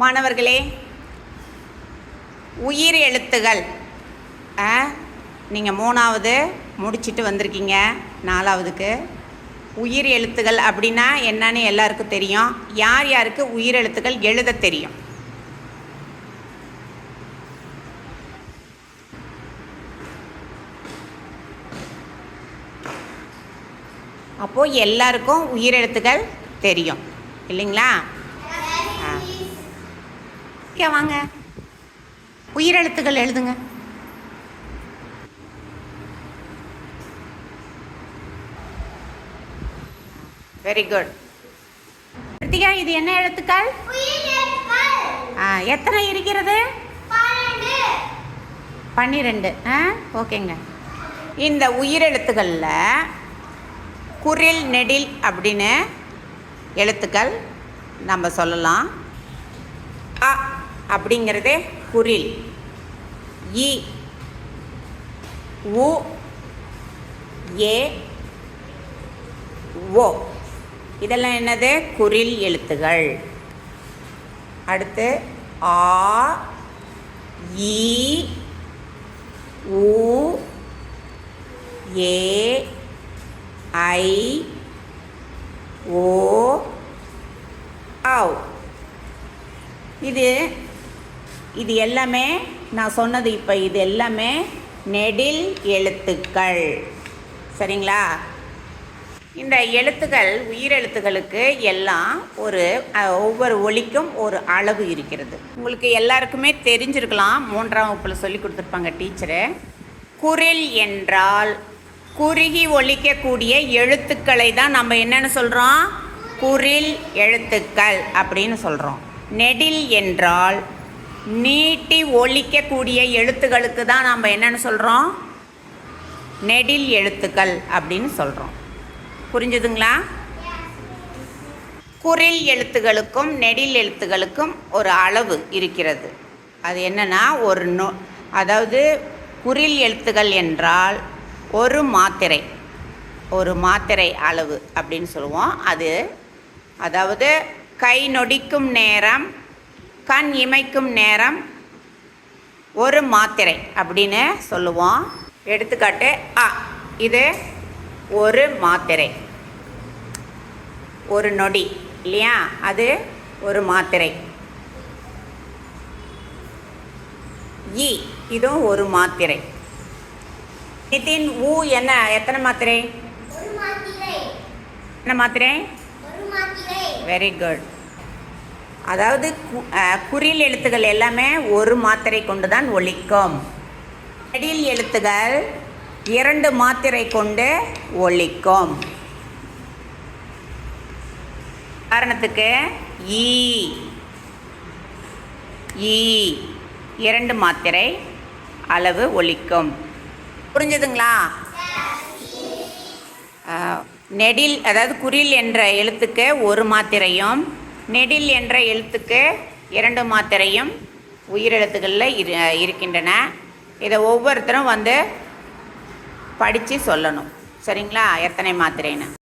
மாணவர்களே உயிர் எழுத்துகள். நீங்கள் மூணாவது முடிச்சுட்டு வந்திருக்கீங்க நாலாவதுக்கு. உயிர் எழுத்துகள் அப்படின்னா என்னன்னு எல்லாருக்கும் தெரியும். யார் யாருக்கு உயிர் எழுத்துக்கள் எழுத தெரியும்? அப்போது எல்லாருக்கும் உயிரெழுத்துக்கள் தெரியும். இல்லைங்களா? இங்கே வாங்க. உயிரெழுத்துக்கள் எழுதுங்க. வெரி குட் கிருத்திகா இது என்ன எழுத்துக்கள்? ஆ எத்தனை இருக்கிறது? பன்னிரெண்டு. ஆ ஓகேங்க. இந்த உயிரெழுத்துக்களில் குரில் நெடில் அப்படின்னு எழுத்துக்கள் நம்ம சொல்லலாம். அப்படிங்கிறதே குரில். இ உ ஏ ஓ. இதெல்லாம் என்னது? குரில் எழுத்துகள். அடுத்து ஆ இ உ ஏ ஐ ஓ ஆவ். இது இது எல்லாமே நான் சொன்னது இப்போ இது எல்லாமே நெடில் எழுத்துக்கள். சரிங்களா? இந்த எழுத்துக்கள் உயிரெழுத்துகளுக்கு எல்லாம் ஒரு ஒவ்வொரு ஒலிக்கும் ஒரு அளவு இருக்கிறது. உங்களுக்கு எல்லாருக்குமே தெரிஞ்சிருக்கலாம். மூன்றாம் வகுப்பில் சொல்லி கொடுத்துருப்பாங்க டீச்சரு. குரில் என்றால் குறுகி ஒழிக்கக்கூடிய எழுத்துக்களை தான் நம்ம என்னென்னு சொல்கிறோம் குரில் எழுத்துக்கள் அப்படின்னு சொல்கிறோம் நெடில் என்றால் நீட்டி ஒழிக்கக்கூடிய எழுத்துக்களுக்கு தான் நம்ம என்னென்னு சொல்கிறோம் நெடில் எழுத்துக்கள் அப்படின்னு சொல்கிறோம் புரிஞ்சுதுங்களா? குரில் எழுத்துகளுக்கும் நெடில் எழுத்துகளுக்கும் ஒரு அளவு இருக்கிறது. அது என்னென்னா ஒரு நொ அதாவது குரில் எழுத்துகள் என்றால் ஒரு மாத்திரை ஒரு மாத்திரை அளவு அப்படின்னு சொல்லுவோம். அது அதாவது கை நொடிக்கும் நேரம் கண் இமைக்கும் நேரம் ஒரு மாத்திரை அப்படின்னு சொல்லுவோம். எடுத்துக்காட்டு அ இது ஒரு மாத்திரை. ஒரு நொடி இல்லையா? அது ஒரு மாத்திரை. இ இதுவும் ஒரு மாத்திரை. நிதின் ஊ என்ன? எத்தனை மாத்திரை? என்ன மாத்திரை? வெரி குட் அதாவது குறில் எழுத்துக்கள் எல்லாமே ஒரு மாத்திரை கொண்டு தான் ஒலிக்கும். நெடில் எழுத்துகள் இரண்டு மாத்திரை கொண்டு ஒலிக்கும். உதாரணத்துக்கு ஈ. ஈ. இரண்டு மாத்திரை அளவு ஒலிக்கும். புரிஞ்சுதுங்களா? நெடில் அதாவது குறில் என்ற எழுத்துக்கு ஒரு மாத்திரையும் நெடில் என்ற எழுத்துக்கு இரண்டு மாத்திரையும் உயிரெழுத்துக்களில் இரு இருக்கின்றன. இதை ஒவ்வொருத்தரும் வந்து படித்து சொல்லணும். சரிங்களா? எத்தனை மாத்திரைன்னு?